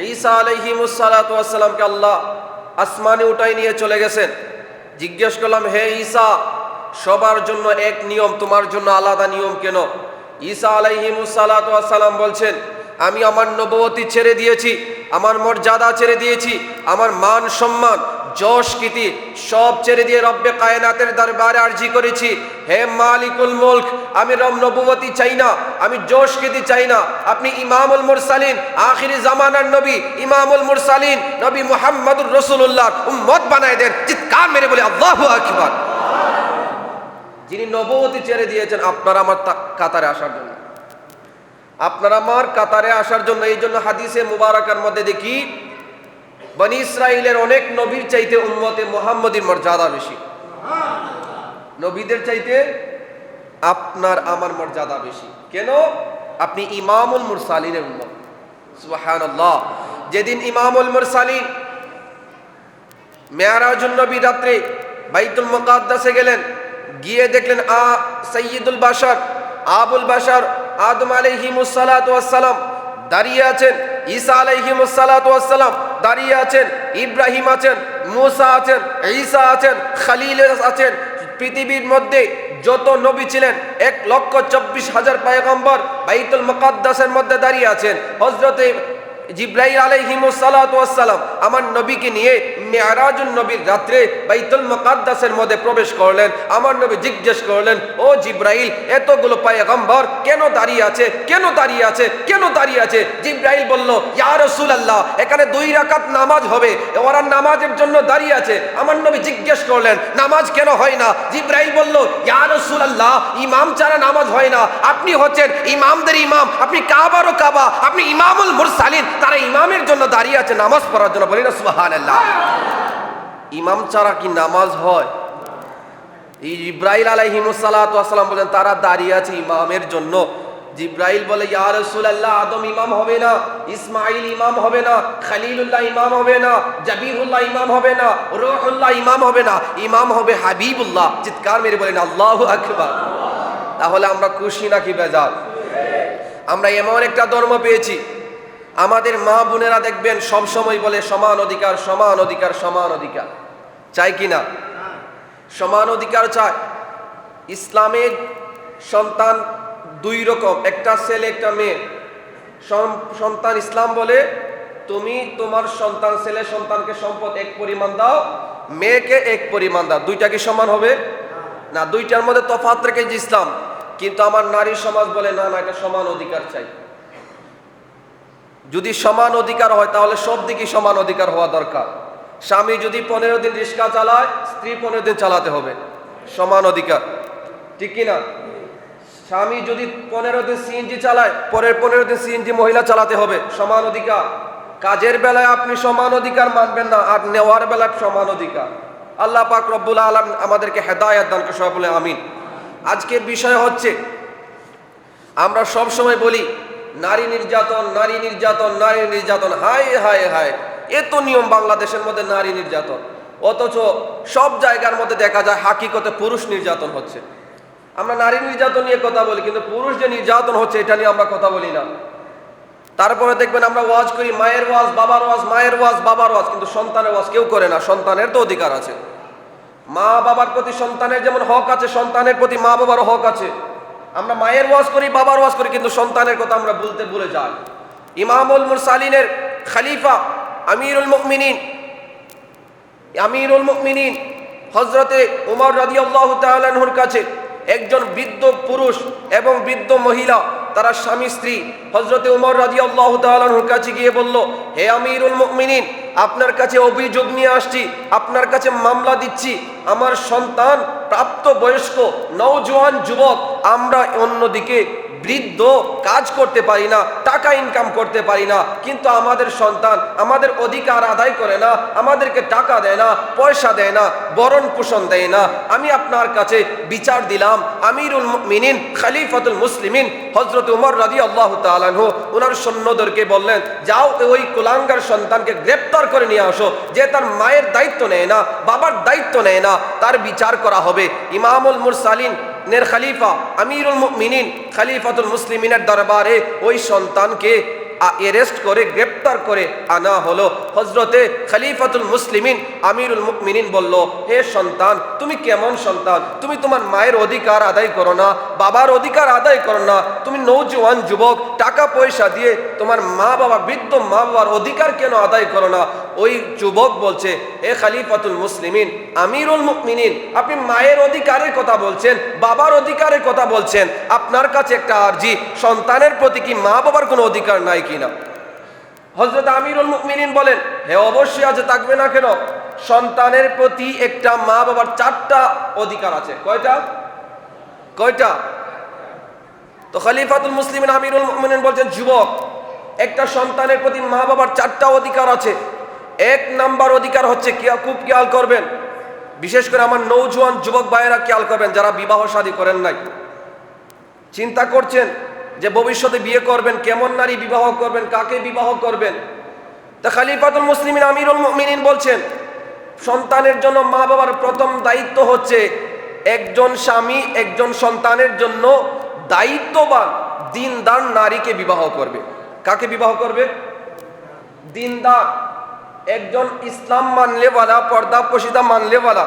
ঈসা আলহিমুসালাতামকে আল্লাহ আসমানে উঠাই নিয়ে চলে গেছেন। জিজ্ঞেস করলাম, হে ঈসা, সবার জন্য এক নিয়ম, তোমার জন্য আলাদা নিয়ম কেন? ঈসা আলাইহিমুসালাতাম বলছেন, আমি আমার নবতী ছেড়ে দিয়েছি, আমার মর্যাদা ছেড়ে দিয়েছি, আমার মান সম্মান যশ কীর্তি সব ছেড়ে দিয়ে রব্বে কায়নাতের দরবারে আর্জি করেছি। হে মালিকুল মুলক, আমি রব নবুবতী চাই না, আমি যশ কীর্তি চাই না। আপনি ইমামুল মুরসালিন, আখিরি জামানার নবী, ইমামুল মুরসালিন, নবী মুহাম্মদুর রসুল্লাহ উম্মত বানায় দেন, চিৎকার মেরে বলে আল্লাহু আকবার। যিনি নবতী ছেড়ে দিয়েছেন, আপনার আমার কাতারে আসার জন্য। আপনার আমার কাতারে আসার জন্য এই জন্য হাদিসে মুবারকার মধ্যে দেখি বনি ইসরায়েলের অনেক নবীর চাইতে উম্মতে মোহাম্মদীর মর্যাদা বেশি। নবীদের চাইতে আপনার আমার মর্যাদা বেশি। কেন? আপনি ইমামুল মুরসালিনের উম্মত। সুবহানাল্লাহ। যেদিন ইমামুল মুরসালিন মেয়ারাজুল নবী রাত্রে বাইতুল মুকাদ্দাসে গেলেন, গিয়ে দেখলেন, আ সৈয়দুল বাশার, আবুল বাশার, আদম আলাইহিমুসালাম দাঁড়িয়ে আছেন, ঈসা আলাইহিমুসালাম দাঁড়িয়ে আছেন, ইব্রাহিম আছেন, মুসা আছেন, ঈসা আছেন খালিল আছেন। পৃথিবীর মধ্যে যত নবী ছিলেন, এক লক্ষ চব্বিশ হাজার পায়গম্বর বাইতুল মকাদ্দাসের মধ্যে দাঁড়িয়ে আছেন। হজরতে জিব্রাইল আলাইহিমুসালাম আমার নবীকে নিয়ে মেয়ারাজুল নবীর রাত্রে বাইতুল মুকাদ্দাসের মধ্যে প্রবেশ করলেন। আমার নবী জিজ্ঞেস করলেন, ও জিব্রাইল, এতগুলো পায়গম্বর কেন দাঁড়িয়ে আছে? কেন দাঁড়িয়ে আছে? কেন দাঁড়িয়ে আছে? জিব্রাইল বলল, ইয়া রাসূলুল্লাহ, এখানে দুই রাকাত নামাজ হবে। ওরা নামাজের জন্য দাঁড়িয়ে আছে। আমার নবী জিজ্ঞেস করলেন, নামাজ কেন হয় না? জিব্রাইল বলল, ইয়া রাসূলুল্লাহ, ইমাম ছাড়া নামাজ হয় না। আপনি হচ্ছেন ইমামদের ইমাম। আপনি কাবারও কাবা। আপনি ইমামুল মুরসালিন। তারা ইমামের জন্য দাঁড়িয়ে আছে, নামাজ পড়ার জন্য। বলি না, সুবহানাল্লাহ। ইমাম ছাড়া কি নামাজ হয়? ইব্রাহিল আলাইহিমুসালাম বলেন, তারা দাঁড়িয়ে আছে ইমামের জন্য। জিব্রাইল বলে, ইয়া আদম ইমাম হবে না ইসমাইল ইমাম হবে না, খলিলুল্লাহ ইমাম হবে না, জাবিহুল্লাহ ইমাম হবে না, রূহুল্লাহ ইমাম হবে না, ইমাম হবে হাবিবুল্লাহ। চিৎকার মেরে বলেন, আল্লাহু আকবার। তাহলে আমরা খুশি নাকি বেজার? আমরা এমন একটা ধর্ম পেয়েছি আমাদের মা বোনেরা দেখবেন সব সময় বলে সমান অধিকার সমান অধিকার সমান অধিকার। চাই কি না? সমান অধিকার চায়। ইসলামের সন্তান দুই রকম, একটা ছেলে, একটা মেয়ে। সন্তান ইসলাম বলে, তুমি তোমার সন্তান ছেলে সন্তানকে সম্পদ এক পরিমাণ দাও, মেয়েকে এক পরিমাণ দাও। দুইটা কি সমান হবে? না, দুইটার মধ্যে তফাৎ রেখে ইসলাম। কিন্তু আমার নারী সমাজ বলে, না না, এটা সমান অধিকার চাই। যদি সমান অধিকার হয়, তাহলে সব দিকেই সমান অধিকার হওয়া দরকার। স্বামী যদি পনেরো দিন রিক্সা চালায়, স্ত্রী পনেরো দিন চালাতে হবে। সমান অধিকার। ঠিক কি না স্বামী যদি পনেরো দিন সিএনজি চালায়, পরের পনেরো দিন সিএনজি মহিলা চালাতে হবে। সমান অধিকার। কাজের বেলায় আপনি সমান অধিকার মানবেন না, আর নেওয়ার বেলায় সমান অধিকার। আল্লাহ পাক রব্বুল আলম আমাদেরকে হেদায়াত দান করে সবাই বলে আমিন। আজকের বিষয় হচ্ছে, আমরা সব সময় বলি নারী নির্যাতন নারী নির্যাতন নারী নির্যাতন, হায় হায় হায়। এত নিয়ম বাংলাদেশের মধ্যে নারী নির্যাতন। অথচ সব জায়গার মধ্যে দেখা যায় হাকিকতে পুরুষ নির্যাতন হচ্ছে। আমরা নারী নির্যাতন নিয়ে কথা বলি, কিন্তু পুরুষ যে নির্যাতন হচ্ছে, এটা নিয়ে আমরা কথা বলি না। তারপরে দেখবেন আমরা ওয়াজ করি, মায়ের ওয়াজ, বাবার ওয়াজ, মায়ের ওয়াজ, বাবার ওয়াজ, কিন্তু সন্তানের ওয়াজ কেউ করে না, সন্তানের তো অধিকার আছে। মা বাবার প্রতি সন্তানের যেমন হক আছে, সন্তানের প্রতি মা বাবার হক আছে। আমরা মায়ের ওয়াজ করি, বাবার ওয়াজ করি, কিন্তু সন্তানের কথা আমরা বলতে ভুলে যাই। ইমামুল মুরসালিনের খালিফা আমিরুল মুকমিনিন আমিরুল মুকমিনিন হজরতে উমর রাজি আল্লাহ তাল্লাহর কাছে একজন বৃদ্ধ পুরুষ এবং বৃদ্ধ মহিলা তারা স্বামী স্ত্রী। হজরতে উমর রাজি আল্লাহ তালুর কাছে গিয়ে বলল, হে আমিরুল মুমিনিন, আপনার কাছে অভিযোগ নিয়ে আসছি, আপনার কাছে মামলা দিচ্ছি। আমার সন্তান প্রাপ্ত বয়স্ক নওজোয়ান যুবক, আমরা অন্যদিকে বৃদ্ধ কাজ করতে পারি না, টাকা ইনকাম করতে পারি না, কিন্তু আমাদের সন্তান আমাদের অধিকার আদায় করে না, আমাদেরকে টাকা দেয় না, পয়সা দেয় না, বরণ পোষণ দেয় না। আমি আপনার কাছে বিচার দিলাম, আমিরুল মিনিন খালিফাতুল মুসলিমিন হজরত উমর রাজি আল্লাহ তালানহ ওনার সৈন্যদেরকে বললেন, যাও ওই কুলাঙ্গার সন্তানকে গ্রেপ্তার করে নিয়ে আসো, যে তার মায়ের দায়িত্ব নেয় না, বাবার দায়িত্ব নেয় না, তার বিচার করা হবে। ইমামুল মুরসালিন নের খালিফা আমিরুল মিনিন খালিফাতুল মুসলিমিনের দরবারে ওই সন্তানকে অ্যারেস্ট করে, গ্রেপ্তার করে আনা হলো। হজরতে খলিফাতুল মুসলিমিন আমিরুল মুকমিনিন বলল, হে সন্তান, তুমি কেমন সন্তান? তুমি তোমার মায়ের অধিকার আদায় করো না, বাবার অধিকার আদায় করো না। তুমি নৌজওয়ান যুবক, টাকা পয়সা দিয়ে তোমার মা বাবা বৃদ্ধ মা বাবার অধিকার কেন আদায় করো না? ওই যুবক বলছে এ খালিফাতুল মুসলিমিন আমিরুল মুকমিনিন আপনি মায়ের অধিকারের কথা বলছেন, বাবার অধিকারের কথা বলছেন। আপনার কাছে একটা আর্জি, সন্তানের প্রতি কি মা বাবার কোনো অধিকার নাই কিনা। হজরত আমিরুল মুকমিনিন বলেন, হে অবশ্যই আছে থাকবে না কেন? সন্তানের প্রতি একটা মা বাবার চারটা অধিকার আছে। কয়টা? কয়টা? তো খলিফাতুল মুসলিমিন আমিরুল মুমিনিন বলছেন, যুবক, একটা সন্তানের প্রতি মা বাবার চারটা অধিকার আছে। এক নাম্বার অধিকার হচ্ছে খুব খেয়াল করবেন। বিশেষ করে আমার নৌজওয়ান যুবক ভাইয়েরা খেয়াল করবেন, যারা বিবাহ শাদী করেন নাই। চিন্তা করছেন যে ভবিষ্যতে বিয়ে করবেন, কেমন নারী বিবাহ করবেন, কাকে বিবাহ করবেন? তা খালিফাতুল মুসলিমিন, আমিরুল মুমিনিন বলছেন, সন্তানের জন্য মা বাবার প্রথম দায়িত্ব হচ্ছে একজন স্বামী, একজন সন্তানের জন্য দায়িত্ববান, দিনদার নারীকে বিবাহ করবে। কাকে বিবাহ করবে? দিনদার। একজন ইসলাম মানলেওয়ালা পর্দা পশিদা মানলেওয়ালা,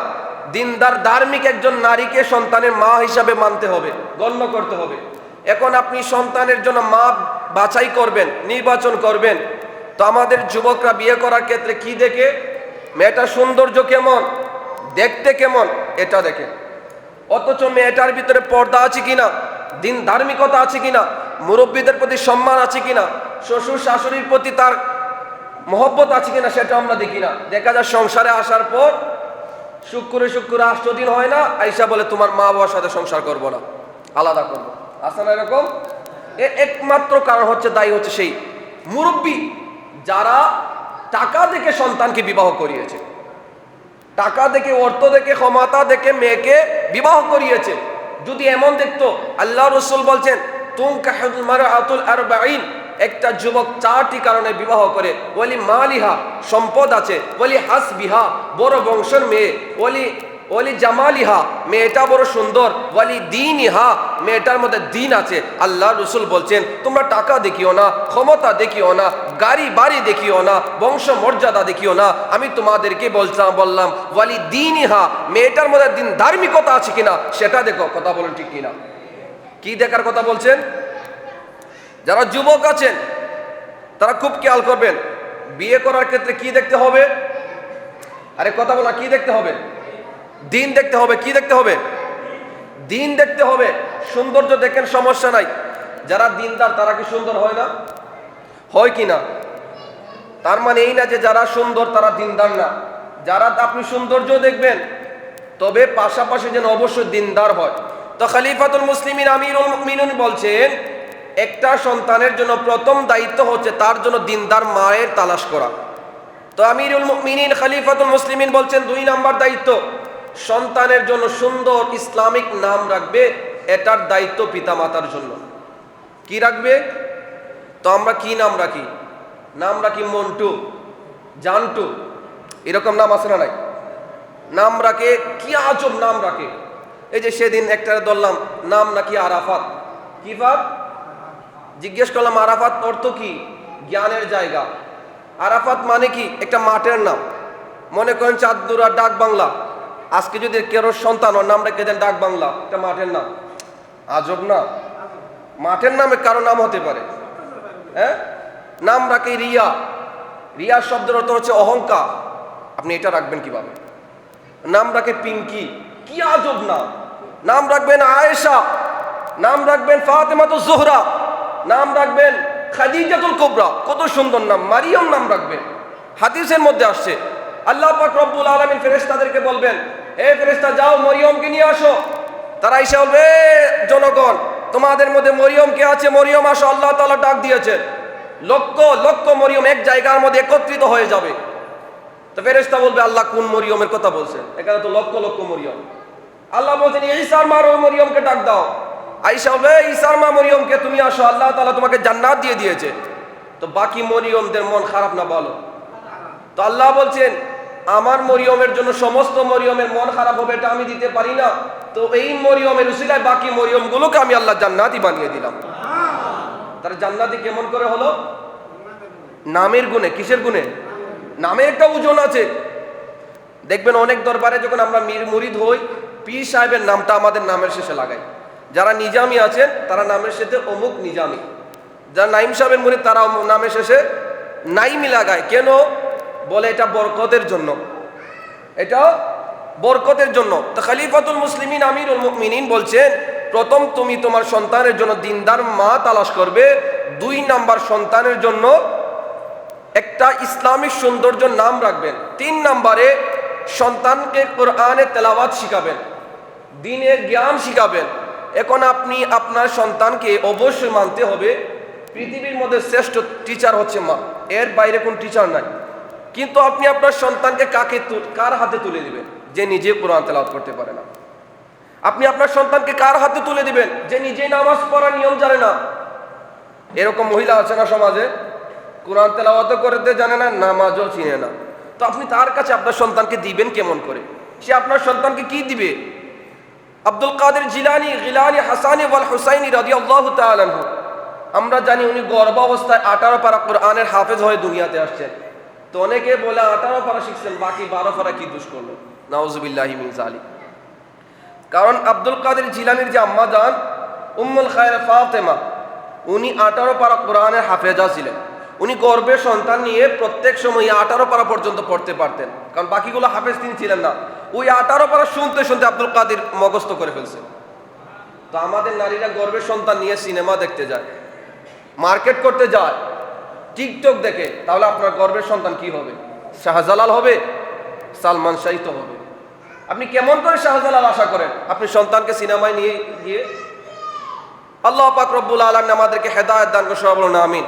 দিনদার, ধার্মিক একজন নারীকে সন্তানের মা হিসাবে মানতে হবে, গণ্য করতে হবে। এখন আপনি সন্তানের জন্য মা বাছাই করবেন, নির্বাচন করবেন। তো আমাদের যুবকরা বিয়ে করার ক্ষেত্রে কি দেখে? মেয়েটার সৌন্দর্য কেমন? দেখতে কেমন? এটা দেখে। অথচ মেয়েটার ভিতরে পর্দা আছে কিনা? দিন ধার্মিকতা আছে কিনা? মুরব্বীদের প্রতি সম্মান আছে কিনা? শ্বশুর শাশুড়ির প্রতি তার মহব্বত আছে কিনা সেটা আমরা দেখি না। দেখা যায় সংসারে আসার পর শুক্রে শুক্রে আষ্ট দিন হয় না আইসা বলে, তোমার মা বাবার সাথে সংসার করব না। আলাদা করব। আসে না এরকম? এর একমাত্র কারণ হচ্ছে দায়ী হচ্ছে সেই মুরব্বী যারা টাকা দেখে সন্তানকে বিবাহ করিয়েছে। টাকা দেখে, অর্থ দেখে, ক্ষমতা দেখে মেয়েকে বিবাহ করিয়েছে। যদি এমন দেখতো, আল্লাহ রসুল বলছেন একটা যুবক চারটি কারণে বিবাহ করে। বলি মালিহা সম্পদ আছে বলি হাস বিহা বড় বংশের মেয়ে বলি ওলি জামালিহা, মেয়েটা বড় সুন্দর। ওয়ালি দিন ইহা মেয়েটার মধ্যে দিন আছে। আল্লাহ রসুল বলছেন, তোমরা টাকা দেখিও না, ক্ষমতা দেখিও না, গাড়ি বাড়ি দেখিও না বংশ মর্যাদা দেখিও না। আমি তোমাদেরকে বলতাম, বললাম, ওয়ালি দিন ইহা মেয়েটার মধ্যে দিন ধার্মিকতা আছে কিনা, সেটা দেখো, কথা বলেন ঠিক কিনা? কি দেখার কথা বলছেন? যারা যুবক আছেন, তারা খুব খেয়াল করবেন, বিয়ে করার ক্ষেত্রে কি দেখতে হবে? আরে কথা বলা, কি দেখতে হবে? দিন দেখতে হবে, কি দেখতে হবে? দিন দেখতে হবে। সৌন্দর্য দেখেন, সমস্যা নাই। যারা দিনদার, তারা কি সুন্দর হয় না? হয় কি না? তার মানে এই না যে যারা সুন্দর, তারা দিনদার না। যারা আপনি সৌন্দর্য দেখবেন, তবে পাশাপাশি যেন অবশ্যই দিনদার হয়। তো খালিফাতুল মুসলিমিন আমিরুল মিনুন বলছেন, একটা সন্তানের জন্য প্রথম দায়িত্ব হচ্ছে তার জন্য দিনদার মায়ের তালাশ করা। তো আমিরুল মিনিন খালিফাতুল মুসলিমিন বলছেন, দুই নাম্বার দায়িত্ব। সন্তানের জন্য সুন্দর ইসলামিক নাম রাখবে, এটার দায়িত্ব পিতামাতার জন্য। কি রাখবে? তো আমরা কি নাম রাখি? নাম রাখি মন্টু, জানটু। এরকম নাম আছে না নাই? নাম রাখে, কি আজব নাম রাখে। এই যে সেদিন একটা ধরলাম, নাম নাকি আরাফাত। কি ভাব জিজ্ঞেস করলাম, আরাফাত অর্থ কি? জ্ঞানের জায়গা। আরাফাত মানে কি? একটা মাঠের নাম। মনে করেন চাঁদুরা ডাক বাংলা আজকে যদি কেউ সন্তান, ওর নাম রেখে দেন ডাক বাংলা। এটা মাঠের নাম। আজব না? মাঠের নামে কারও নাম হতে পারে। হ্যাঁ? নাম রাখে রিয়া। রিয়া শব্দের অর্থ হচ্ছে অহংকার। আপনি এটা রাখবেন কীভাবে? নাম রাখে পিঙ্কি। কি আজব নাম নাম রাখবেন আয়েশা। নাম রাখবেন ফাতেমাতুল জোহরা। নাম রাখবেন খাদিজাতুল কোবরা। কত সুন্দর নাম, মারিয়াম নাম রাখবেন। হাদিসের মধ্যে আসছে, আল্লাহ পাক রব্বুল আলামিন ফেরেশতাদেরকে বলবেন হে ফেরেশতা, যাও, মরিয়মকে নিয়ে আসো। তারা এসে বলবে, "এ জনগণ, তোমাদের মধ্যে মরিয়ম কে আছে? মরিয়ম, আসো, আল্লাহ তাআলা ডাক দিয়েছেন লক্ষ লক্ষ মরিয়ম এক জায়গার মধ্যে একত্রিত হয়ে যাবে। তো ফেরেশতা বলবে, আল্লাহ কোন মরিয়মের কথা বলছেন এখানে তো লক্ষ লক্ষ মরিয়ম। আল্লাহ বলছেন ঈসার মা ওই মরিয়মকে ডাক দাও। আইসা বলবে, "এই ঈসার মা মরিয়মকে তুমি আসো, আল্লাহ তাআলা তোমাকে জান্নাত দিয়ে দিয়েছে। তো বাকি মরিয়মদের মন খারাপ না বলো? তো আল্লাহ বলছেন আমার মরিয়মের জন্য সমস্ত মরিয়মের মন খারাপ হবে, এটা আমি দিতে পারি না। তো এই মরিয়মের উসিলায় বাকি মরিয়মগুলোকে আমি আল্লাহ জান্নাতি বানিয়ে দিলাম। তার জান্নাতি কেমন করে হলো? নামের গুণে, কিসের গুণে? নামের একটা ওজন আছে। দেখবেন অনেক দরবারে যখন আমরা মীর মুরিদ হই, পীর সাহেবের নামটা আমাদের নামের শেষে লাগাই। যারা নিজামি আছেন, তারা নামের শেষে অমুক নিজামি। যারা নাইম সাহেবের মুরিদ তারা নামের শেষে নাইমি লাগায়। কেন? বলে এটা বরকতের জন্য। এটা বরকতের জন্য। তো খালিফাতুল মুসলিমিন, আমিরুল মুমিনিন বলছেন, প্রথম তুমি তোমার সন্তানের জন্য দিনদার মা তালাশ করবে। দুই নাম্বার সন্তানের জন্য একটা ইসলামিক সৌন্দর্য নাম রাখবেন। তিন নাম্বারে সন্তানকে কোরআনে তেলাওয়াত শিখাবেন। দিনের জ্ঞান শিখাবেন। এখন আপনি আপনার সন্তানকে অবশ্যই মানতে হবে। পৃথিবীর মধ্যে শ্রেষ্ঠ টিচার হচ্ছে মা। এর বাইরে কোন টিচার নাই। কিন্তু আপনি আপনার সন্তানকে কাকে কার হাতে তুলে দিবেন? যে নিজে কোরআন তেলাওয়াত করতে পারে না। আপনি আপনার সন্তানকে কার হাতে তুলে দিবেন? যে নিজে নামাজ পড়ার নিয়ম জানে না। এরকম মহিলা আছে না সমাজে? কোরআন তেলাওয়াতও করতে জানে না, নামাজও চিনে না। তো আপনি তার কাছে আপনার সন্তানকে দিবেন কেমন করে? সে আপনার সন্তানকে কি দিবে? আব্দুল কাদের জিলানি, গিলানি, হাসানি ওয়াল হুসাইনি তাআলা আনহু। আমরা জানি উনি গর্ভাবস্থায় আঠারো পারা কোরআনের হাফেজ হয়ে দুনিয়াতে আসছেন। তো অনেকে বলে আঠারো পারা শিখছেন, বাকি বারো পারা কি দুষ করল? নাউজুবিল্লাহি মিন জালিক কারণ আব্দুল কাদের জিলানির যে আম্মা যান উম্মুল খায়ের ফাতেমা, উনি আঠারো পারা কোরআনের হাফেজা ছিলেন। উনি গর্বের সন্তান নিয়ে প্রত্যেক সময় আঠারো পারা পর্যন্ত পড়তে পারতেন। কারণ বাকিগুলো হাফেজ তিনি ছিলেন না। ওই আঠারো পারা শুনতে শুনতে আব্দুল কাদের মগস্ত করে ফেলছে। তো আমাদের নারীরা গর্বের সন্তান নিয়ে সিনেমা দেখতে যায়, মার্কেট করতে যায় টিকটক দেখে, তাহলে আপনার গর্বের সন্তান কি হবে? শাহজালাল হবে? সালমান শাহী তো হবে। আপনি কেমন করে শাহজালাল আশা করেন? আপনি সন্তানকে সিনেমায় নিয়ে গিয়ে আল্লাহ পাক রব্বুল আলম আমাদেরকে হেদায়ত দান করে, সবাই বলুন আমিন।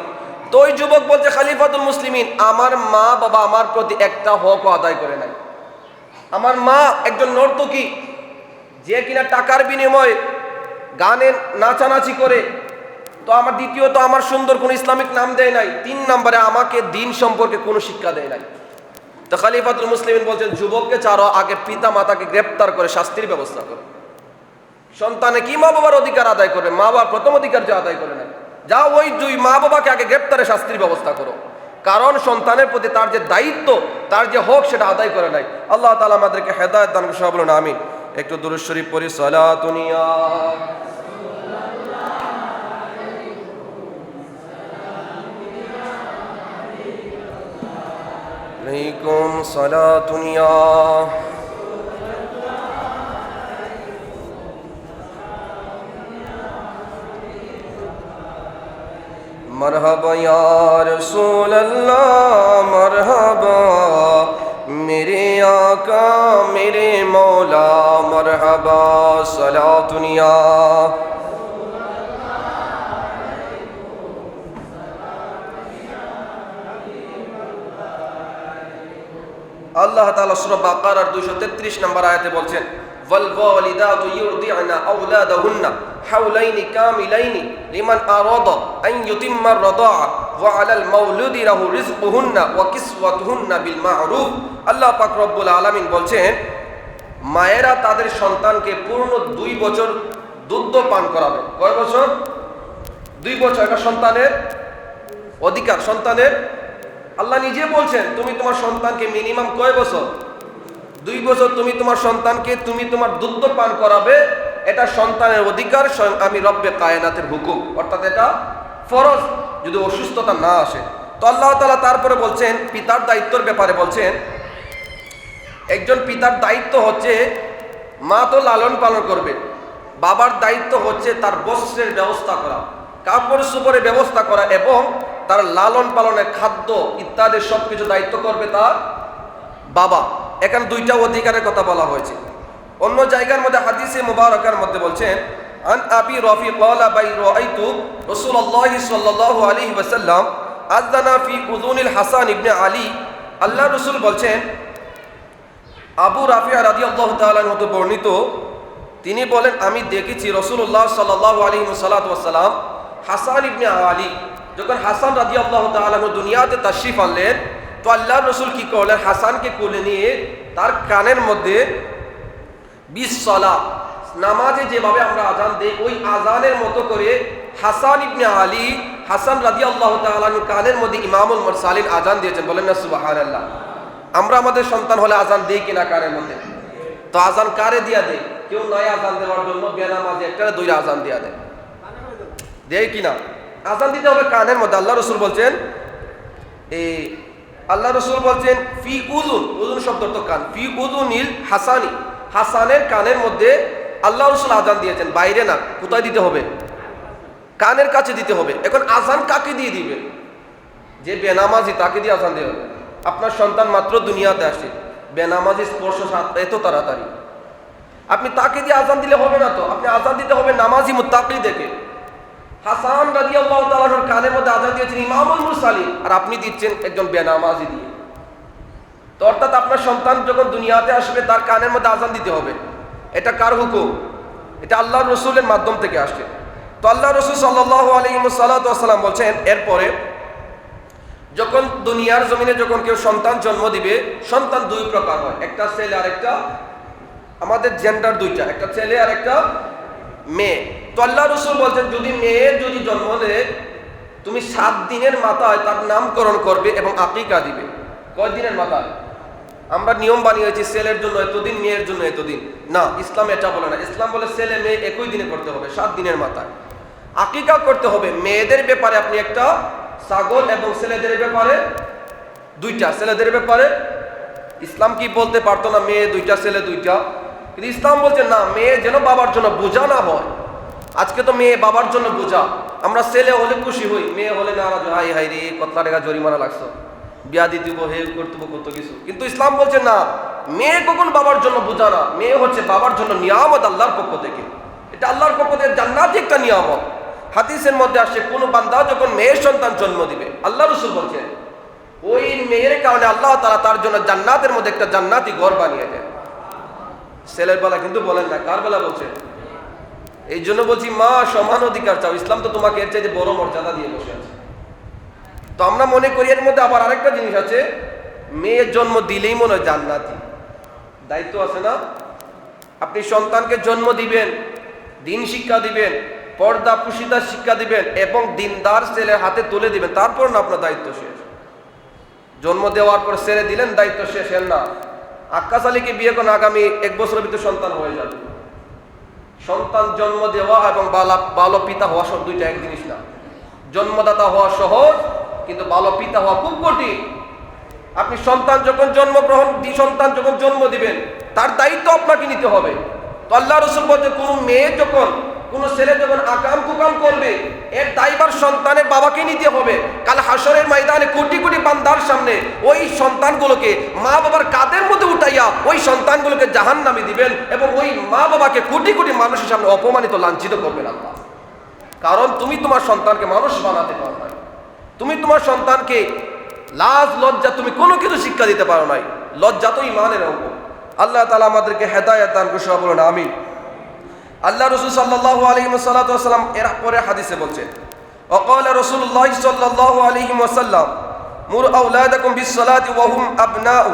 তো ওই যুবক বলছে, খালিফাতুল মুসলিমিন, আমার মা বাবা আমার প্রতি একটা হকও আদায় করে নাই। আমার মা একজন নর্তকী, যে কিনা টাকার বিনিময়ে গানে নাচানাচি করে তো আমার দ্বিতীয়ত আমার সুন্দর কোনো ইসলামিক নাম দেয় নাই। তিন নম্বরে আমাকে দিন সম্পর্কে কোনো শিক্ষা দেয় নাই। তো খালিফাতুল মুসলিম বলছেন, যুবককে চারো আগে পিতা মাতাকে গ্রেপ্তার করে শাস্তির ব্যবস্থা করো। সন্তানে কি মা বাবার অধিকার আদায় করবে? মা বাবার প্রথম অধিকার যে আদায় করে নাই যা ওই দুই মা বাবাকে আগে গ্রেপ্তারে শাস্তির ব্যবস্থা করো। কারণ সন্তানের প্রতি তার যে দায়িত্ব, তার যে হক, সেটা আদায় করে নাই আল্লাহ তালা আমাদেরকে হেদায়ত দান করে বলুন আমি একটু দুরুশরীফ পড়ি সলাতুনিয়া عليكم صلاة يا مرحبا یا رسول اللہ مرحبا، میرے آقا، میرے مولا، مرحبا، صلاة دنیا আল্লাহ তাআলা সূরা বাকারার 233 নম্বর আয়াতে বলছেন, ওয়াল ওয়ালিদাতু ইউরদি'না আওলাদাহুন্না হাওলাইনি কামিলাইনি লিমান আরাদা আন ইউতিম্মা আর-রাদা'a ওয়া 'আলাল মাওলুদি লাহু রিজকুহুন্না ওয়া কিসওয়াতুহুন্না বিল মা'রুফ। আল্লাহ পাক রব্বুল আলামিন বলছেন, মায়েরা তাদের সন্তানকে পূর্ণ দুই বছর দুধ পান করাবে। কয় বছর? দুই বছর। একটা সন্তানের অধিকার, সন্তানের আল্লাহ নিজে বলছেন, তুমি তোমার সন্তানকে মিনিমাম কয় বছর? দুই বছর তুমি তোমার সন্তানকে তুমি তোমার দুধ পান করাবে, এটা সন্তানের অধিকার আমি রব্বে কায়নাতের হুকুম। অর্থাৎ এটা ফরজ, যদি অসুস্থতা না আসে। তো আল্লাহ তালা তারপরে বলছেন, পিতার দায়িত্বর ব্যাপারে বলছেন, একজন পিতার দায়িত্ব হচ্ছে মা তো লালন পালন করবে, বাবার দায়িত্ব হচ্ছে তার বস্ত্রের ব্যবস্থা করা কাপড় সুপড়ের ব্যবস্থা করা এবং তার লালন পালনের খাদ্য ইত্যাদি সব কিছু দায়িত্ব করবে তার বাবা। এখানে দুইটা অধিকারের কথা বলা হয়েছে। অন্য জায়গার মধ্যে হাদিসে মুবারকার মধ্যে বলছেন, আন আবি রফি ক্বালা বাই রাআইতু রাসূলুল্লাহ সাল্লাল্লাহু আলাইহি ওয়াসাল্লাম আযানা ফি উযুনিল হাসান ইবনে আলী। আল্লাহ রাসূল বলছেন, আবু রাফিয়া রাদিয়াল্লাহু তাআলা হতে বর্ণিত, তিনি বলেন, আমি দেখেছি রসুল্লাহ সাল্লাহ আলী সাল্লাম হাসান ইবনে আলী যখন হাসান রাজি আল্লাহ তাআলা দুনিয়াতে তাশরিফ আনলেন, তো আল্লাহ রসুল কি করলেন? হাসানকে কোলে নিয়ে তার কানের মধ্যে বিশ সলা নামাজে যেভাবে আমরা আজান দেই, ওই আজানের মতো করে হাসান ইবনে আলী, হাসান রাজি আল্লাহ তালু কানের মধ্যে ইমামুল সালিন আজান দিয়েছেন। বলেন না সুবাহান আল্লাহ আমরা আমাদের সন্তান হলে আজান দিই কিনা কানের মধ্যে? তো আজান কারে দিয়া দেয় কেউ নয় আজান দেওয়ার জন্য, বেনামাজি একটা দুই আজান দিয়া দেয়। দেয় কিনা? আজান দিতে হবে কানের মধ্যে। আল্লাহ রসুল বলছেন এই আল্লাহ রসুল বলছেন, ফি উদুন উদুন শব্দ তো কান। ফি উদুনিল হাসানি। হাসানের কানের মধ্যে আল্লাহ রসুল আজান দিয়েছেন, বাইরে না, কোথায় দিতে হবে? কানের কাছে দিতে হবে। এখন আজান কাকে দিয়ে দিবে? যে বেনামাজি, তাকে দিয়ে আজান দেওয়া হবে। আপনার সন্তান মাত্র দুনিয়াতে আসে, বেনামাজি স্পর্শ এত তাড়াতাড়ি। আপনি তাকে দিয়ে আজান দিলে হবে না তো? আপনি আজান দিতে হবে নামাজি মুত্তাকি দেখে হাসান রাদিয়াল্লাহু তাআলার কানের মধ্যে আজান দিয়েছেন ইমামুল মুরসালিন। আর আপনি দিচ্ছেন একজন বেনামাজি দিয়ে। তো অর্থাৎ আপনার সন্তান যখন দুনিয়াতে আসবে, তার কানের মধ্যে আজান দিতে হবে। এটা কার হুকুম? এটা আল্লাহ রসুলের মাধ্যম থেকে আসছে। তো আল্লাহ রসুল সাল্লাহ আলহিমসাল্লাম বলছেন, এরপরে যখন দুনিয়ার জমিনে যখন কেউ সন্তান জন্ম দিবে, সন্তান দুই প্রকার হয়। একটা ছেলে আর একটা, আমাদের জেন্ডার দুইটা, একটা ছেলে আর একটা মেয়ে। তো আল্লাহ রসুল বলছেন, যদি মেয়ে যদি জন্ম দেয় তুমি সাত দিনের মাথায় তার নামকরণ করবে এবং আকিকা দিবে। কয় দিনের মাথায়? আমরা নিয়ম বানিয়েছি, ছেলের জন্য এতদিন, মেয়ের জন্য এতদিন। না, ইসলাম এটা বলে না। ইসলাম বলে ছেলে, মেয়ে একই দিনে করতে হবে, সাত দিনের মাথায়। আকিকা করতে হবে। মেয়েদের ব্যাপারে আপনি একটা ছাগল এবং ছেলেদের ব্যাপারে দুইটা। ছেলেদের ব্যাপারে ইসলাম কি বলতে পারতো না, মেয়ে দুইটা, ছেলে দুইটা? কিন্তু ইসলাম বলছে না মেয়ে যেন বাবার জন্য বোঝা না হয়। আজকে তো মেয়ে বাবার জন্য বোঝা। আমরা ছেলে হলে খুশি হই মেয়ে হলে নারাজ হই, হাই রে কত টাকা জরিমানা লাগছো? বিয়া দিয়ে দিব হে করতে কত কিছু। কিন্তু ইসলাম বলছে না মেয়ে কখন বাবার জন্য বোঝা না? মেয়ে হচ্ছে বাবার জন্য নিয়ামত আল্লাহর পক্ষ থেকে। এটা আল্লাহর পক্ষ থেকে জান্নাতি একটা নিয়ামত। হাদিসের মধ্যে আসে কোন বান্দা যখন মেয়ের সন্তান জন্ম দিবে আল্লাহ রসুল বলছে ওই মেয়ের কারণে আল্লাহ তারা তার জন্য জান্নাতের মধ্যে একটা জান্নাতি ঘর বানিয়ে দেন। ছেলের বেলা কিন্তু বলেন না, কার বেলা বলছেন? এই জন্য বলছি, মা, সমান অধিকার চাও। ইসলাম তো তোমাকে এর চাইতে বড় মর্যাদা দিয়ে বসে আছে। তো আমরা মনে করি এর মধ্যে আবার আরেকটা জিনিস আছে, মেয়ের জন্ম দিলেই মনে হয় জান্নাতি। দায়িত্ব আছে না? আপনি সন্তানকে জন্ম দিবেন, দিন শিক্ষা দিবেন, পর্দা পুশিদার শিক্ষা দিবেন এবং দিনদার ছেলের হাতে তুলে দিবেন, তারপর না আপনার দায়িত্ব শেষ। জন্ম দেওয়ার পর ছেড়ে দিলেন, দায়িত্ব শেষ না। আক্কাস আলীকে বিয়ে করেন আগামী এক বছরের ভিতরে সন্তান হয়ে যাবে। সন্তান জন্ম দেওয়া এবং বালা বালো পিতা হওয়া সব দুইটা এক জিনিস না। জন্মদাতা হওয়া সহজ, কিন্তু বালো পিতা হওয়া খুব কঠিন। আপনি সন্তান যখন জন্মগ্রহণ সন্তান যখন জন্ম দিবেন, তার দায়িত্ব আপনাকে নিতে হবে। তো আল্লাহ রসুল বলছে কোনো মেয়ে যখন কোনো ছেলে যখন আকাম কুকাম করবে, এর দায়বার সন্তানের বাবাকে নিতে হবে। কাল হাসরের ময়দানে কোটি কোটি বান্দার সামনে ওই সন্তানগুলোকে মা বাবার কাদের মধ্যে উঠাইয়া ওই সন্তানগুলোকে জাহান নামে দিবেন এবং ওই মা বাবাকে কোটি কোটি মানুষের সামনে অপমানিত, লাঞ্ছিত করবেন আল্লাহ। কারণ তুমি তোমার সন্তানকে মানুষ বানাতে পারো নাই। তুমি তোমার সন্তানকে লাজ, লজ্জা তুমি কোনো কিছু শিক্ষা দিতে পারো নাই। লজ্জা তো ইমানের অঙ্গ। আল্লাহ তালা আমাদেরকে হেদায়ত দান করছে বলুন আমি আল্লাহ রসুল সাল্লাহ আলহিম সাল্লাম এর পরে হাদিসে বলছেন অকল রসুল্লাহ সাল্লাহ আলহিম ওসাল্লাম মুর আউলাদাকুম বিসসালাতি ওয়া হুম আবনাউ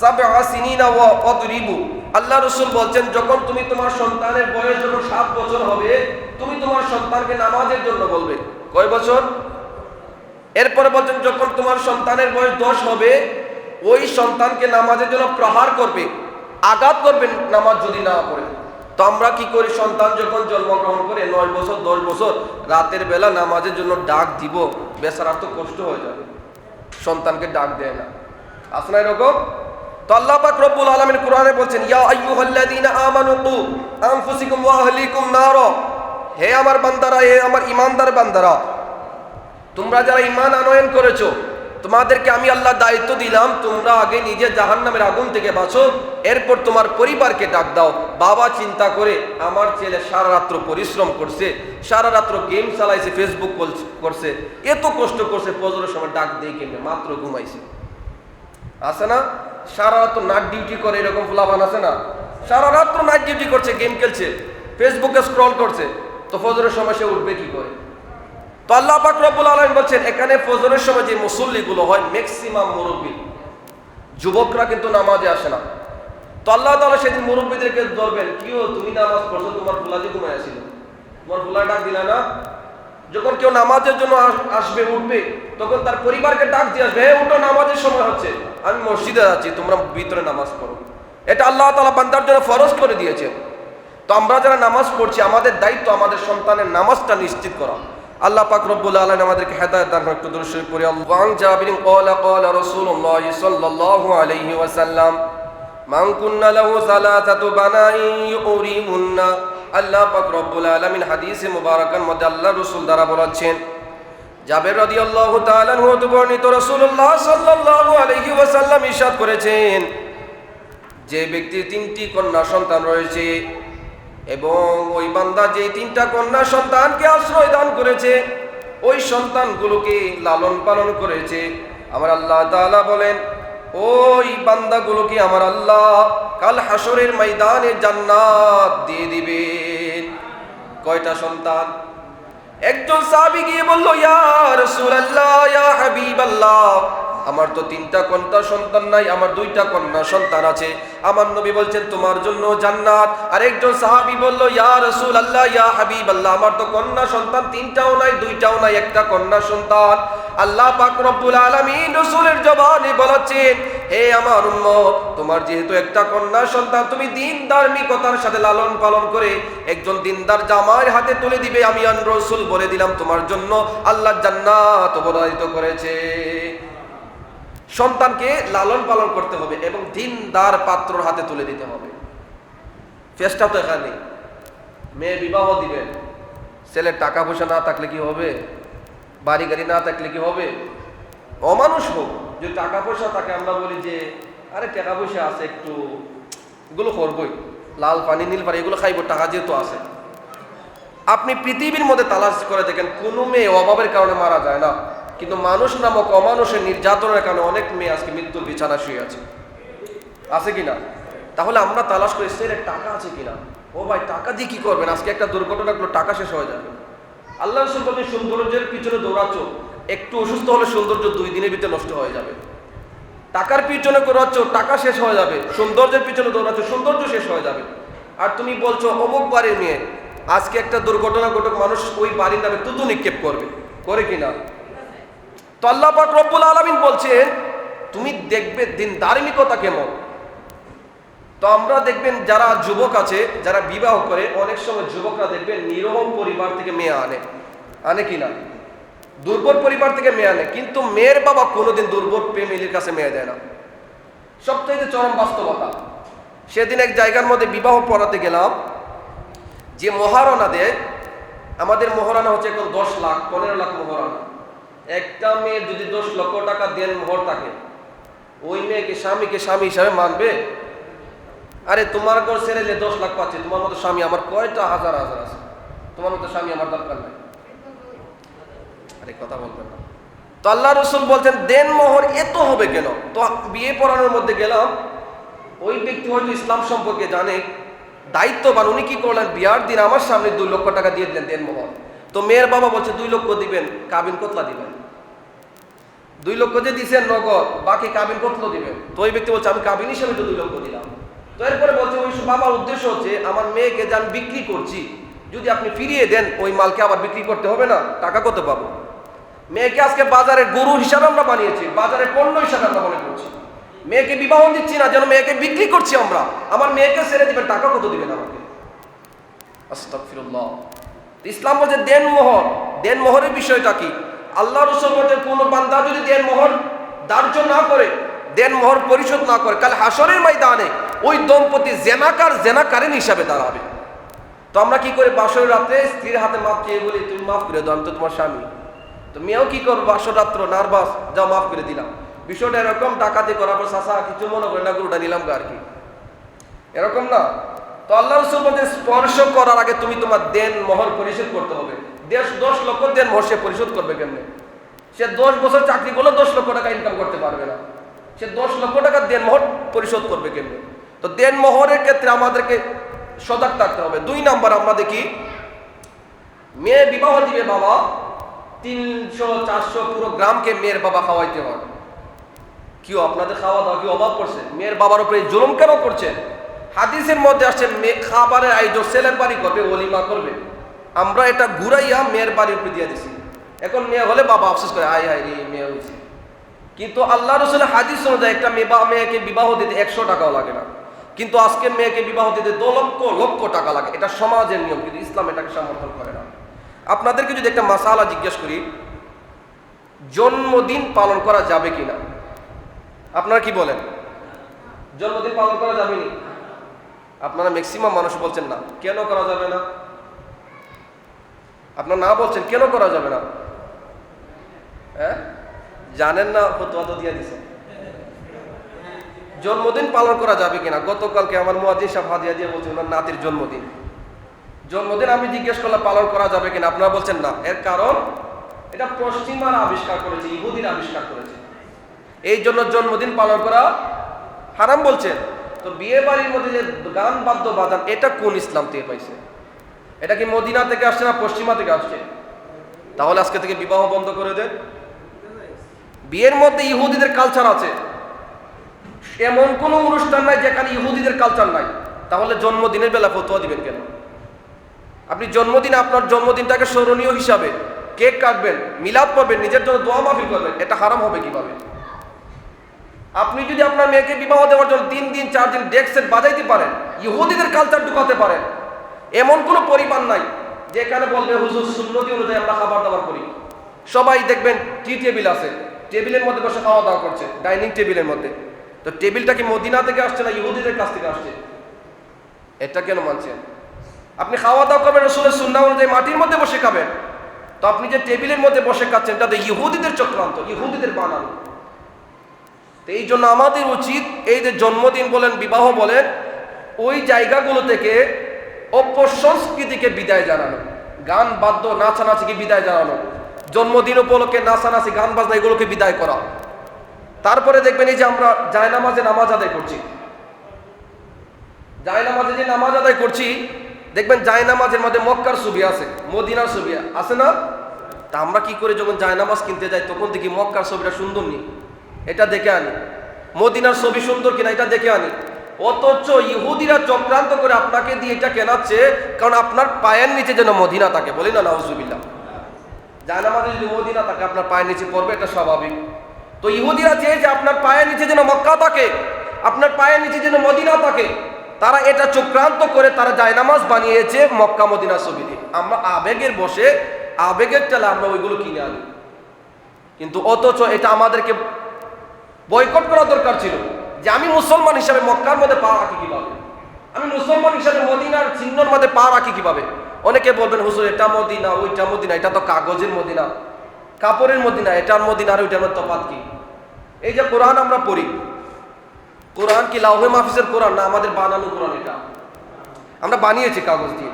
সাবআ সিনিনা ওয়া অদরিবু আল্লাহ রসুল বলছেন, যখন তুমি তোমার সন্তানের বয়স যখন সাত বছর হবে, তুমি তোমার সন্তানকে নামাজের জন্য বলবে। কয় বছর? এরপরে বলছেন, যখন তোমার সন্তানের বয়স দশ হবে, ওই সন্তানকে নামাজের জন্য প্রহার করবে, আঘাত করবে নামাজ যদি না পড়ে। তো আমরা কি করি? সন্তান যখন জন্মগ্রহণ করে নয় বছর, দশ বছর, রাতের বেলা নামাজের জন্য ডাক দিব, বেচারার তো কষ্ট হয়ে যাবে। সন্তানকে ডাক দেয় না। আছে না এরকম? আলামিন ইয়া ওয়া হে আমার হে আমার ইমানদার তোমরা যারা ইমান আনয়ন করেছ তোমাদেরকে আমি আল্লাহ দায়িত্ব দিলাম, তোমরা আগে নিজে জাহান নামের আগুন থেকে বাঁচো, এরপর তোমার পরিবারকে ডাক দাও। বাবা চিন্তা করে, আমার ছেলে সারা রাত্র পরিশ্রম করছে সারা রাত্র গেম চালাইছে ফেসবুক করছে, এত কষ্ট করছে, ফজরের সময় ডাক দিয়ে কেমনে, মাত্র ঘুমাইছে। আছে না? সারা রাত্র নাইট ডিউটি করে, এরকম ফুলাবান আছে না? সারা রাত্র নাইট ডিউটি করছে, গেম খেলছে ফেসবুকে স্ক্রল করছে, তো ফজরের সময় সে উঠবে কি করে? তো আল্লাহ পাক আলামিন বলছেন, এখানে ফজরের সময় যে মুসল্লিগুলো হয় ম্যাক্সিমাম মুরব্বী। যুবকরা কিন্তু নামাজে আসে না। তো আল্লাহ তাআলা সেদিন মুরব্বীদেরকে ধরবেন কি ও তুমি নামাজ পড়ছো, তোমার ফুলাজি ঘুমায় আসিল। তোমার ফুলা ডাক দিলা না? যখন কেউ নামাজের জন্য আসবে, উঠবে, তখন তার পরিবারকে ডাক দিয়ে আসবে হ্যাঁ উঠো, নামাজের সময় হচ্ছে। আমি মসজিদে আছি, তোমরা ভিতরে নামাজ পড়ো। এটা আল্লাহ তালা বান্দার জন্য ফরজ করে দিয়েছে। তো আমরা যারা নামাজ পড়ছি, আমাদের দায়িত্ব আমাদের সন্তানের নামাজটা নিশ্চিত করা। আল্লাহ পাক রব্বুল আলামিন আমাদেরকে হেদায়েত দান করুন, একটু দর্শক পড়ি। আল্লাহ জাবিরিন ক্বালা ক্বালা রাসূলুল্লাহ সাল্লাল্লাহু আলাইহি ওয়াসাল্লাম, মান কুন্না লাহু সালাসাতু বানাই ইউরিমুন্না আল্লাহ পাক রব্বুল আলামিন হাদিসে মুবারাকার মধ্যে আল্লাহ রাসূল দ্বারা বলেছেন, জাবের রাদিয়াল্লাহু তাআলা আনহু বর্ণিত রাসূলুল্লাহ সাল্লাল্লাহু আলাইহি ওয়াসাল্লাম ইরশাদ করেছেন, যে ব্যক্তির তিনটি কন্যা সন্তান রয়েছে এবং ওই বান্দা যে তিনটা কন্যা সন্তানকে আশ্রয় দান করেছে, ওই সন্তানগুলোকে লালন পালন করেছে। আমার আল্লাহ তাআলা বলেন, ওই বান্দাগুলোকে আমার আল্লাহ কাল হাসরের ময়দানে জান্নাত দিয়ে দিবেন। কয়টা সন্তান? একজন সাহাবী গিয়ে বলল, ইয়া রাসূলুল্লাহ, ইয়া হাবিবাল্লাহ। আমার তো তিনটা কন্যা সন্তান নাই, আমার দুইটা কন্যা সন্তান আছে। আমার নবী বলছেন, তোমার জন্য জান্নাত। আর একজন সাহাবী বলল, ইয়া রাসূলুল্লাহ, ইয়া হাবিব আল্লাহ আমার তো কন্যা সন্তান তিনটাও নাই, দুইটাও নাই, একটা কন্যা সন্তান। আল্লাহ পাক রব্বুল আলামিন রাসূলের জবানে বলেছেন, হে আমার উম্মত, তোমার যেহেতু একটা কন্যা সন্তান, তুমি দিন ধার্মিকতার সাথে লালন পালন করে একজন দিনদার জামার হাতে তুলে দিবে। আমি আন রসুল বলে দিলাম, তোমার জন্য আল্লাহ জান্নাত অবদায়িত করেছে। সন্তানকে লালন পালন করতে হবে এবং দিনদার পাত্রর হাতে তুলে দিতে হবে। ফেসটা তো এখানে মেয়ে বিবাহ দিবেন ছেলের টাকা পয়সা না থাকলে কি হবে? বাড়ি গাড়ি না থাকলে কি হবে? অমানুষ হোক, যে টাকা পয়সা থাকে আমরা বলি যে, আরে, টাকা পয়সা আছে একটু, এগুলো করবই। লাল পানি, নীল পানি, এগুলো খাইব, টাকা যেহেতু আছে। আপনি পৃথিবীর মধ্যে তালাশ করে দেখেন, কোনো মেয়ে অভাবের কারণে মারা যায় না। কিন্তু মানুষ নামক অমানুষের নির্যাতনের কারণে অনেক মেয়ে আজকে মৃত্যুর বিছানা শুয়ে আছে। আছে কিনা? তাহলে আমরা তালাশ করি সের টাকা আছে কিনা? ও ভাই, টাকা দিয়ে কি করবেন? আজকে একটা দুর্ঘটনা গুলো টাকা শেষ হয়ে যাবে। আল্লাহ রসুল সৌন্দর্যের পিছনে দৌড়াচ্ছ, একটু অসুস্থ হলে সৌন্দর্য দুই দিনের ভিতরে নষ্ট হয়ে যাবে। টাকার পিছনে দৌড়াচ্ছ, টাকা শেষ হয়ে যাবে। সৌন্দর্যের পিছনে দৌড়াচ্ছ, সৌন্দর্য শেষ হয়ে যাবে। আর তুমি বলছো, অমুক বাড়ির মেয়ে, আজকে একটা দুর্ঘটনা ঘটক, মানুষ ওই বাড়ির নামে তুতু নিক্ষেপ করবে। করে কিনা? তো আল্লাহ পাক রব্বুল আলামিন বলছেন তুমি দেখবে দিন ধার্মিকতা কেমন? তো আমরা দেখবেন যারা যুবক আছে, যারা বিবাহ করে, অনেক সময় যুবকরা দেখবেন নিরহম পরিবার থেকে মেয়ে আনে। আনে কি না? দুর্বল পরিবার থেকে মেয়ে আনে। কিন্তু মেয়ের বাবা কোনোদিন দুর্বল ফ্যামিলির কাছে মেয়ে দেয় না। সবথেকে চরম বাস্তবতা। সেদিন এক জায়গার মধ্যে বিবাহ পড়াতে গেলাম। যে মহারণা দেয়, আমাদের মহারণা হচ্ছে এখন দশ লাখ, পনেরো লাখ মহারণা। একটা মেয়ের যদি দশ লক্ষ টাকা দেন, মোহর থাকে। ওই মেয়েকে স্বামীকে স্বামী হিসাবে মানবে? আরে, তোমার ঘর ছেড়ে দশ লাখ পাচ্ছে। তোমার মতো স্বামী আমার কয়টা হাজার হাজার আছে? তোমার মতো স্বামী আমার দরকার নাই। আরে, কথা বলবেন না। তো আল্লাহ রসুল বলছেন, দেন মোহর, এত হবে কেন? তো বিয়ে পড়ানোর মধ্যে গেলাম। ওই ব্যক্তি হয়তো ইসলাম সম্পর্কে জানে, দায়িত্ববান। উনি কি করলেন? বিয়ার দিন আমার সামনে দুই লক্ষ টাকা দিয়ে দিলেন, দেন মোহর। তো মেয়ের বাবা বলছে, দুই লক্ষ দিবেন, কাবিন কতলা দিবেন? দুই লক্ষ যে দিছেন নগদ, বাকি কাবিন কতলো দিবেন? তো ওই ব্যক্তি বলছে, আমি কাবিন হিসেবে তো দুই লক্ষ দিলাম। তো এরপরে বলছে, ওই বাবার উদ্দেশ্য হচ্ছে, আমার মেয়েকে যান বিক্রি করছি, যদি আপনি ফিরিয়ে দেন, ওই মালকে আবার বিক্রি করতে হবে না, টাকা কত পাবো? মেয়েকে আজকে বাজারে গরু হিসাবে আমরা বানিয়েছি, বাজারে পণ্য হিসাবে আমরা মনে করছি। মেয়েকে বিবাহ দিচ্ছি না, যেন মেয়েকে বিক্রি করছি আমরা, আমার মেয়েকে ছেড়ে দিবেন, টাকা কত দিবেন আমাকে? ইসলাম বলছে দেন মোহর। দেন মোহরের বিষয়টা কি? আল্লাহ রসুল বলছে, কোন বান্দা যদি দেন মোহর ধার্য না করে, দেন মোহর পরিশোধ না করে, কাল হাসরের ময়দানে ওই দম্পতি জেনাকার জেনাকারেন হিসাবে দাঁড়াবে। তো আমরা কি করে? বাসর রাত্রে স্ত্রীর হাতে মাপ চেয়ে বলি, তুমি মাফ করে দাও, আমি তো তোমার স্বামী। তো মেয়েও কি করব? বাসর রাত্র নার্ভাস, যাও মাফ করে দিলাম। বিষয়টা এরকম ডাকাতি করার পর চাষা কিছু মনে করে না, গরুটা নিলাম আর কি। এরকম না? তো আল্লাহ রসুল বলছেন স্পর্শ করার আগে তুমি তোমার দেন মোহর পরিশোধ করতে হবে। দেশ দশ লক্ষ দেন মোহর সে পরিশোধ করবে কেমনে? সে দশ বছর চাকরি করলে দশ লক্ষ টাকা ইনকাম করতে পারবে না। সে দশ লক্ষ টাকা দেন মোহর পরিশোধ করবে কেমনে? তো দেন মোহরের ক্ষেত্রে আমাদেরকে সজাগ থাকতে হবে। দুই নাম্বার আমরা দেখি মেয়ে বিবাহ দিবে বাবা, তিনশো, চারশো পুরো গ্রামকে মেয়ের বাবা খাওয়াইতে হয়। কেউ আপনাদের খাওয়া দাওয়া কি অভাব করছে মেয়ের বাবার উপরে জুলুম কেন করছেন? হাদিসের মধ্যে আসছে মেয়ে খাবারের আয়োজন, ছেলের বাড়ি করবে অলিমা করবে? আমরা এটা ঘুরাইয়া মেয়ের বাড়ির উপরে দিয়ে দিছি। এখন মেয়ে হলে বাবা আফসোস করে, আয় হায় রে, মেয়ে হয়েছে কিন্তু আল্লাহ রসুলের হাদিস অনুযায়ী একটা মেয়ে বা মেয়েকে বিবাহ দিতে একশো টাকাও লাগে না। কিন্তু আজকে মেয়েকে বিবাহ দিতে দু লক্ষ লক্ষ টাকা লাগে। এটা সমাজের নিয়ম, কিন্তু ইসলাম এটাকে সমর্থন করে না। আপনাদেরকে যদি একটা মাসালা জিজ্ঞেস করি, জন্মদিন পালন করা যাবে কিনা? আপনারা কি বলেন? জন্মদিন পালন করা যাবে নি? আপনারা ম্যাক্সিমাম মানুষ বলছেন না। কেন করা যাবে না? আপনার না বলছেন কেন করা যাবে না? হ্যাঁ? জানেন না, ফতোয়া তো দিয়ে জন্মদিন পালন করা যাবে কিনা? গতকালকে আমার মুয়াজ্জিন সাহেব হাদিয়া দিয়ে বলছেন ওনার নাতির জন্মদিন। জন্মদিন আমি জিজ্ঞেস করলাম, পালন করা যাবে কিনা? আপনারা বলছেন না। এর কারণ, এটা পশ্চিমারা আবিষ্কার করেছে ইহুদিন আবিষ্কার করেছে। এই জন্য জন্মদিন পালন করা হারাম বলছেন। তো বিয়ে বাড়ির মধ্যে যে গান বাদ্য বাজান, এটা কোন ইসলাম থেকে পাইছে? এটা কি মদিনা থেকে আসছে না পশ্চিমা থেকে আসছে? তাহলে আজকে থেকে বিবাহ বন্ধ করে দেন বিয়ের মধ্যে ইহুদিদের কালচার আছে। এমন কোনো অনুষ্ঠান নাই যেখানে ইহুদিদের কালচার নাই। তাহলে জন্মদিনের বেলা ফতোয়া দিবেন কেন? আপনি জন্মদিন আপনার জন্মদিনটাকে স্মরণীয় হিসাবে কেক কাটবেন, মিলাদ পাবেন, নিজের জন্য দোয়া মাফিল করবেন, এটা হারাম হবে কীভাবে? আপনি যদি আপনার মেয়েকে বিবাহ দেওয়ার জন্য তিন দিন, চার দিন সেট বাজাইতে পারেন, ইহুদিদের কালচার ঢুকাতে পারেন, এমন কোনো পরিমাণ নাই যেখানে বলবে, হুজুর, সুন্নতি অনুযায়ী আমরা খাবার দাবার করি। সবাই দেখবেন টি টেবিল আছে টেবিলের মধ্যে বসে খাওয়া দাওয়া করছে ডাইনিং টেবিলের মধ্যে। তো টেবিলটা কি মদিনা থেকে আসছে না ইহুদিদের কাছ থেকে আসছে? এটা কেন মানছেন? আপনি খাওয়া দাওয়া করবেন, রসুলের সুন্না অনুযায়ী মাটির মধ্যে বসে খাবেন। তো আপনি যে টেবিলের মধ্যে বসে খাচ্ছেন এটা তো ইহুদিদের চক্রান্ত, ইহুদিদের বানানো। তো এই জন্য আমাদের উচিত এই যে জন্মদিন বলেন, বিবাহ বলেন, ওই জায়গাগুলো থেকে অপসংস্কৃতিকে বিদায় জানানো, গান বাদ্য নাচানাচিকে বিদায় জানানো, জন্মদিন উপলক্ষে নাচানাচি, গান বাজনা এগুলোকে বিদায় করা। তারপরে দেখবেন এই যে আমরা জায়নামাজে নামাজ আদায় করছি। জায়নামাজে যে নামাজ আদায় করছি, দেখবেন জায়নামাজের মধ্যে মক্কার ছবি আছে, মদিনার ছবি আছে না? তা আমরা কি করে যখন জায়নামাজ কিনতে যাই, তখন দেখি মক্কার ছবিটা সুন্দর নি এটা দেখে আনি। মদিনার ছবি সুন্দর কিনা এটা দেখে আনি। অথচ ইহুদিরা চক্রান্ত করে আপনাকে দিয়ে এটা কেনাচ্ছে, কারণ আপনার পায়ের নিচে যেন মদিনা থাকে। বলি না, নাউজুবিল্লাহ। জায়নামাজে যদি মদিনা থাকে, আপনার পায়ের নিচে পড়বে, এটা স্বাভাবিক। তো ইহুদিরা চেয়ে যে আপনার পায়ের নিচে যেন মক্কা থাকে, আপনার পায়ের নিচে যেন মদিনা থাকে। তারা এটা চক্রান্ত করে তারা জায়নামাজ বানিয়েছে মক্কা মদিনা ছবি দিয়ে। আমরা আবেগের বসে, আবেগের চালে আমরা ওইগুলো কিনে আনি। কিন্তু অথচ এটা আমাদেরকে বয়কট করা দরকার ছিল যে আমি মুসলমান হিসাবে মক্কার মধ্যে পা রাখি কীভাবে? আমি মুসলমান হিসাবে মদিনার চিহ্নর মধ্যে পা রাখি কীভাবে? অনেকে বলবেন, হুজুর, এটা মদিনা, ওইটা মদিনা, এটা তো কাগজের মদিনা, কাপড়ের মদিনা, এটার মদিনা আর ওইটার মধ্যে তফাৎ কি? এই যে কোরআন আমরা পড়ি, কোরআন কি লাউহে মাহফিজের কোরআন না আমাদের বানানো কোরআন এটা? আমরা বানিয়েছি কাগজ দিয়ে।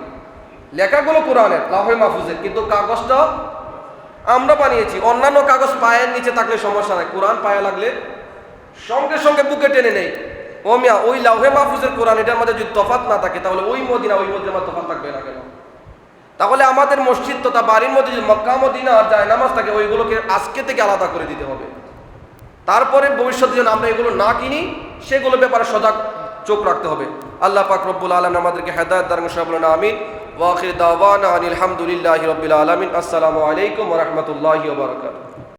লেখাগুলো কোরআনের, লাউহে মাহফুজের, কিন্তু কাগজটা আমরা বানিয়েছি। অন্যান্য কাগজ পায়ের নিচে থাকলে সমস্যা নাই, কোরআন পায়ে লাগলে সঙ্গে সঙ্গে বুকে টেনে নেই। ও মিয়া, ওই লাউহে মাহফুজের কোরআন, এটার মধ্যে যদি তফাত না থাকে, তাহলে ওই মদিনা, ওই মধ্যে তফাত থাকবে না কেন? তাহলে আমাদের মসজিদ তথা বাড়ির মধ্যে যদি মক্কা, মদিনা আর যায় নামাজ থাকে, ওইগুলোকে আজকে থেকে আলাদা করে দিতে হবে। তারপরে ভবিষ্যতে যেন আমরা এগুলো না কিনি, সেগুলো ব্যাপারে সজাগ চোখ রাখতে হবে। আল্লাহ পাক রব্বুল আলম আমাদেরকে হেদায়ত দান সাবলন আমিন। ওয়াখির দাওয়ানা আনিল হামদুলিল্লাহি রব্বিল আলামিন। আসসালামু আলাইকুম রাহমাতুল্লাহি ওয়া বারাকাতুহু।